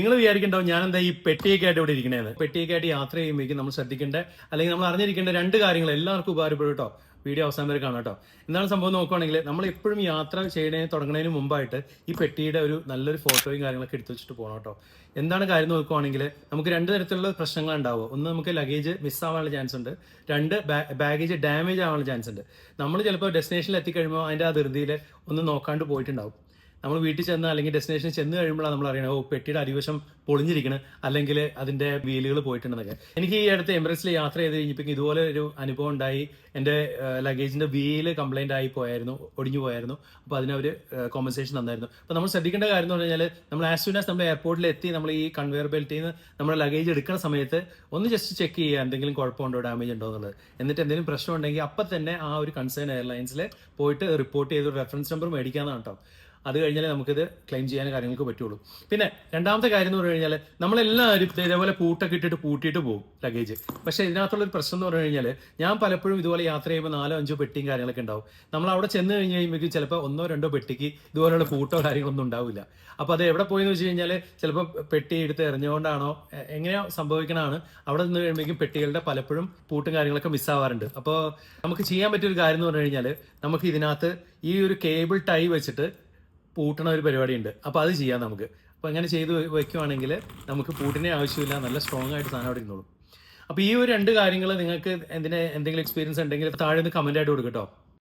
നിങ്ങൾ വിചാരിക്കണ്ടാവും ഞാൻ എന്താ ഈ പെട്ടിയൊക്കെ ആയിട്ട് ഇവിടെ ഇരിക്കണേന്ന്. പെട്ടിയൊക്കെ ആയിട്ട് യാത്ര ചെയ്യുമ്പോഴേക്കും നമ്മൾ ശ്രദ്ധിക്കേണ്ട അല്ലെങ്കിൽ നമ്മൾ അറിഞ്ഞിരിക്കേണ്ട രണ്ട് കാര്യങ്ങൾ എല്ലാവർക്കും ഉപകാരപ്പെടും കേട്ടോ. വീഡിയോ അവസാനം വരെ കാണാം കേട്ടോ. എന്താണ് സംഭവം നോക്കുവാണെങ്കിൽ നമ്മൾ എപ്പോഴും യാത്ര ചെയ്യണേ തുടങ്ങുന്നതിന് മുമ്പായിട്ട് ഈ പെട്ടിയുടെ ഒരു നല്ലൊരു ഫോട്ടോയും കാര്യങ്ങളൊക്കെ എടുത്തു വെച്ചിട്ട് പോകണം കേട്ടോ. എന്താണ് കാര്യം നോക്കുവാണെങ്കിൽ നമുക്ക് രണ്ട് തരത്തിലുള്ള പ്രശ്നങ്ങൾ ഉണ്ടാവുക ഒന്ന് നമുക്ക് ലഗേജ് മിസ്സാവാനുള്ള ചാൻസ് ഉണ്ട്. രണ്ട് ബാഗേജ് ഡാമേജ് ആവാനുള്ള ചാൻസ് ഉണ്ട്. നമ്മൾ ചിലപ്പോൾ ഡെസ്റ്റിനേഷനിൽ എത്തിക്കഴിയുമ്പോൾ അതിന്റെ ആ ധൃതിയിൽ ഒന്ന് നോക്കാണ്ട് പോയിട്ടുണ്ടാവും. നമ്മൾ വീട്ടിൽ ചെന്ന് അല്ലെങ്കിൽ ഡെസ്റ്റിനേഷൻ ചെന്ന് കഴിയുമ്പോഴാണ് നമ്മൾ അറിയണത് ഓ പെട്ടിയുടെ അടിവശം പൊളിഞ്ഞിരിക്കണം അല്ലെങ്കിൽ അതിന്റെ വീലുകൾ പോയിട്ടുണ്ടെന്നൊക്കെ. എനിക്ക് ഈ അടുത്ത് എമിറേറ്റ്സിൽ യാത്ര ചെയ്ത് കഴിഞ്ഞപ്പോൾ ഇതുപോലെ ഒരു അനുഭവം ഉണ്ടായി. എന്റെ ലഗേജിന്റെ വീൽ കംപ്ലൈന്റ് ആയി പോയായിരുന്നു ഒടിഞ്ഞു പോയായിരുന്നു. അപ്പോൾ അതിനവർ കോമ്പൻസേഷൻ തന്നായിരുന്നു. അപ്പോൾ നമ്മൾ ശ്രദ്ധിക്കേണ്ട കാര്യം എന്ന് പറഞ്ഞാൽ നമ്മൾ ആസ് സൂൺ ആസ് നമ്മൾ എയർപോർട്ടിൽ എത്തി നമ്മൾ ഈ കൺവെയർ ബെൽറ്റിൽ നിന്ന് നമ്മുടെ ലഗേജ് എടുക്കുന്ന സമയത്ത് ഒന്ന് ജസ്റ്റ് ചെക്ക് ചെയ്യുക എന്തെങ്കിലും കുഴപ്പമുണ്ടോ ഡാമേജ് ഉണ്ടോ എന്നുള്ളത്. എന്നിട്ട് എന്തെങ്കിലും പ്രശ്നം ഉണ്ടെങ്കിൽ അപ്പം തന്നെ ആ ഒരു കൺസേൺ എയർലൈൻസിൽ പോയിട്ട് റിപ്പോർട്ട് ചെയ്ത് റെഫറൻസ് നമ്പർ മേടിക്കാന്നാണ് കേട്ടോ അത് കഴിഞ്ഞാലേ നമുക്കിത് ക്ലെയിം ചെയ്യാൻ കാര്യങ്ങൾക്ക് പറ്റുള്ളൂ. പിന്നെ രണ്ടാമത്തെ കാര്യം എന്ന് പറഞ്ഞു കഴിഞ്ഞാൽ നമ്മളെല്ലാവരും ഇതേപോലെ പൂട്ടൊക്കെ ഇട്ടിട്ട് പൂട്ടിയിട്ട് പോകും ലഗേജ് പക്ഷേ ഇതിനകത്തുള്ള ഒരു പ്രശ്നം എന്ന് പറഞ്ഞു കഴിഞ്ഞാൽ ഞാൻ പലപ്പോഴും ഇതുപോലെ യാത്ര ചെയ്യുമ്പോൾ നാലോ അഞ്ചോ പെട്ടിയും കാര്യങ്ങളൊക്കെ ഉണ്ടാവും. നമ്മൾ അവിടെ ചെന്ന് കഴിഞ്ഞ് കഴിയുമ്പോൾ ചിലപ്പോൾ ഒന്നോ രണ്ടോ പെട്ടിക്ക് ഇതുപോലെയുള്ള പൂട്ടോ കാര്യങ്ങളൊന്നും ഉണ്ടാവില്ല. അപ്പോൾ അത് എവിടെ പോയെന്ന് വെച്ച് കഴിഞ്ഞാൽ ചിലപ്പോൾ പെട്ടി എടുത്ത് എറിഞ്ഞുകൊണ്ടാണോ എങ്ങനെയോ സംഭവിക്കണമാണ് അവിടെ നിന്ന് കഴിയുമ്പോഴേക്കും പെട്ടികളുടെ പലപ്പോഴും പൂട്ടും കാര്യങ്ങളൊക്കെ മിസ്സാവാറുണ്ട് അപ്പോൾ നമുക്ക് ചെയ്യാൻ പറ്റിയൊരു കാര്യം എന്ന് പറഞ്ഞു കഴിഞ്ഞാൽ നമുക്ക് ഇതിനകത്ത് ഈ ഒരു കേബിൾ ടൈ വെച്ചിട്ട് പൂട്ടണ ഒരു പരിപാടിയുണ്ട്. അപ്പോൾ അത് ചെയ്യാം നമുക്ക്. അപ്പോൾ അങ്ങനെ ചെയ്ത് വയ്ക്കുവാണെങ്കിൽ നമുക്ക് പൂട്ടിനെ ആവശ്യമില്ല. നല്ല സ്ട്രോങ് ആയിട്ട് സാധനം അവിടെ ഇരുന്നോളും. അപ്പോൾ ഈ ഒരു രണ്ട് കാര്യങ്ങൾ നിങ്ങൾക്ക് എന്തിനെ എന്തെങ്കിലും എക്സ്പീരിയൻസ് ഉണ്ടെങ്കിൽ താഴെ നിന്ന് കമന്റ് ആയിട്ട് കൊടുക്കട്ടോ